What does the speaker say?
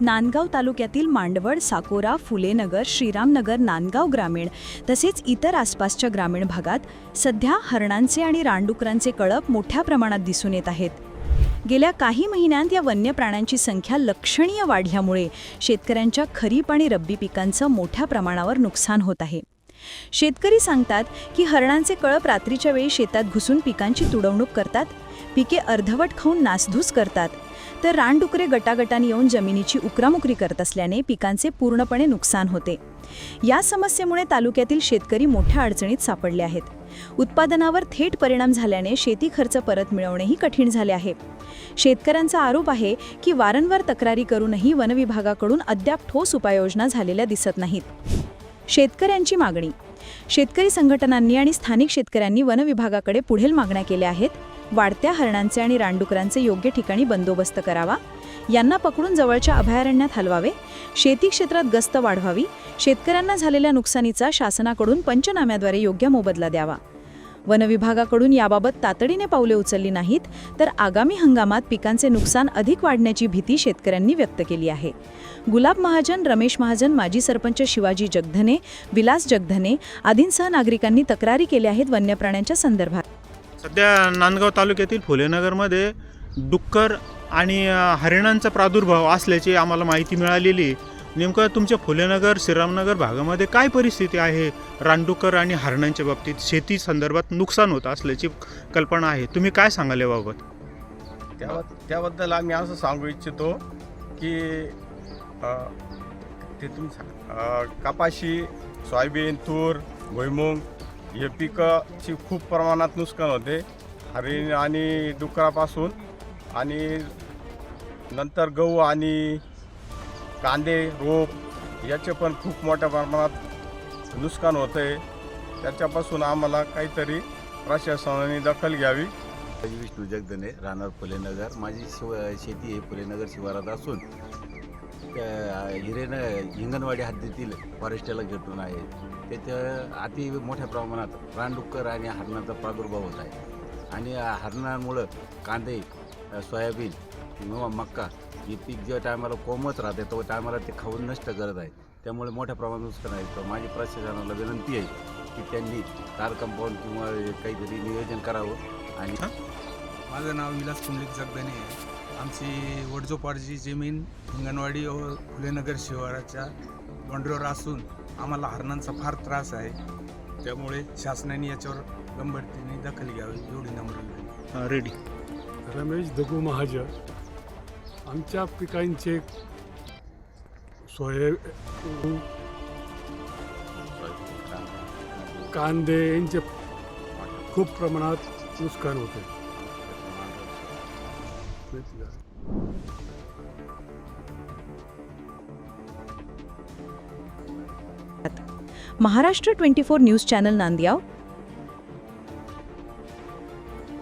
नांदगाव तालुक्यातील मांडवड साकोरा फुलेनगर श्रीरामनगर नांदगाव ग्रामीण तसेच इतर आसपासच्या ग्रामीण भागात सध्या हरणांचे आणि रानडुकरांचे कळप मोठ्या प्रमाणात दिसून येत आहेत. गेल्या काही महिन्यांत या वन्य प्राण्यांची संख्या लक्षणीय वाढल्यामुळे शेतकऱ्यांच्या खरीप आणि रब्बी पिकांचं मोठ्या प्रमाणावर नुकसान होत आहे. शेतकरी सांगतात की हरणांचे कळप रात्रीच्या वेळी शेतात घुसून पिकांची तुडवणूक करतात. पिके अर्धवट खाऊन नासधूस करतात. तर रानडुकरे गटागटाने येऊन जमिनीची उकरामुकरी करत असल्याने पिकांचे पूर्णपणे नुकसान होते. या समस्येमुळे तालुक्यातील शेतकरी मोठ्या अडचणीत सापडले आहेत. उत्पादनावर थेट परिणाम झाल्याने शेती खर्च परत मिळवणेही कठीण झाले आहे. शेतकऱ्यांचा आरोप आहे की वारंवार तक्रारी करूनही वनविभागाकडून अद्याप ठोस उपाययोजना झालेल्या दिसत नाहीत. शेतकऱ्यांची मागणी. शेतकरी संघटनांनी आणि स्थानिक शेतकऱ्यांनी वनविभागाकडे पुढील मागण्या केल्या आहेत. वाढत्या हरणांचे आणि रानडुकरांचे योग्य ठिकाणी बंदोबस्त करावा. यांना पकडून जवळच्या अभयारण्यात हलवावे. शेती क्षेत्रात गस्त वाढवावी. शेतकऱ्यांना झालेल्या नुकसानीचा शासनाकडून पंचनाम्याद्वारे योग्य मोबदला द्यावा. वनविभागाकडून याबाबत तातडीने पावले उचलली नाहीत तर आगामी हंगामात पिकांचे नुकसान अधिक वाढण्याची भीती शेतकऱ्यांनी व्यक्त केली आहे गुलाब महाजन रमेश महाजन माजी सरपंच शिवाजी जगधने विलास जगधने आदींसह नागरिकांनी तक्रारी केल्या आहेत वन्य प्राण्यांच्या संदर्भात सध्या नांदगाव तालुक्यातील फुलेनगरमध्ये डुक्कर आणि हरिणांचा प्रादुर्भाव असल्याची आम्हाला माहिती मिळालेली आहे. नेमकं तुमच्या फुलेनगर श्रीरामनगर भागामध्ये काय परिस्थिती आहे? रानडुकर आणि हरणांच्या बाबतीत शेती संदर्भात नुकसान होत असल्याची कल्पना आहे. तुम्ही काय सांगाल याबाबत? त्या त्याबद्दल आम्ही असं सांगू इच्छितो की ते तुम्ही कपाशी सोयाबीन तूर भुईमूग हे पिकाची खूप प्रमाणात नुकसान होते. हरिण आणि डुकरापासून आणि नंतर गहू आणि कांदे रोप याचे पण खूप मोठ्या प्रमाणात नुकसान होतं आहे त्याच्यापासून आम्हाला काहीतरी प्रशासनाने दखल घ्यावी. विष्णू जगदने राहणार फुलेनगर. माझी शिव शेती आहे फुलेनगर शिवारात असून त्या हिरेन हिंगणवाडी हद्दीतील फॉरेस्टला घेतून आहे. त्याचं अति मोठ्या प्रमाणात रानडुक्कर आणि हरणाचा प्रादुर्भाव होत आहे. आणि हरणामुळं कांदे सोयाबीन किंवा मक्का हे पीक ज्या टायमाला कोमच राहते तो टायमाला ते खाऊन नष्ट करत आहे. त्यामुळे मोठ्या प्रमाणात नुकसान आहे. तर माझी प्रशासनाला विनंती आहे की त्यांनी तार कंपाऊंड किंवा काहीतरी नियोजन करावं आणि माझं नाव विलास कुंडलिक जगदणे आहे. आमची वडजोपाडची जमीन हिंगणवाडी व फुलेनगर शिवाराच्या बाउंड्रीवर असून आम्हाला हरणांचा फार त्रास आहे. त्यामुळे शासनाने याच्यावर गंभीरतेने दखल घ्यावी एवढी नम्र रेडी रमेश दगू महाजन आमच्या पिकांचे सोय कांदे यांचे खूप प्रमाणात नुकसान होते. Maharashtra twenty four news channel नांदियाव.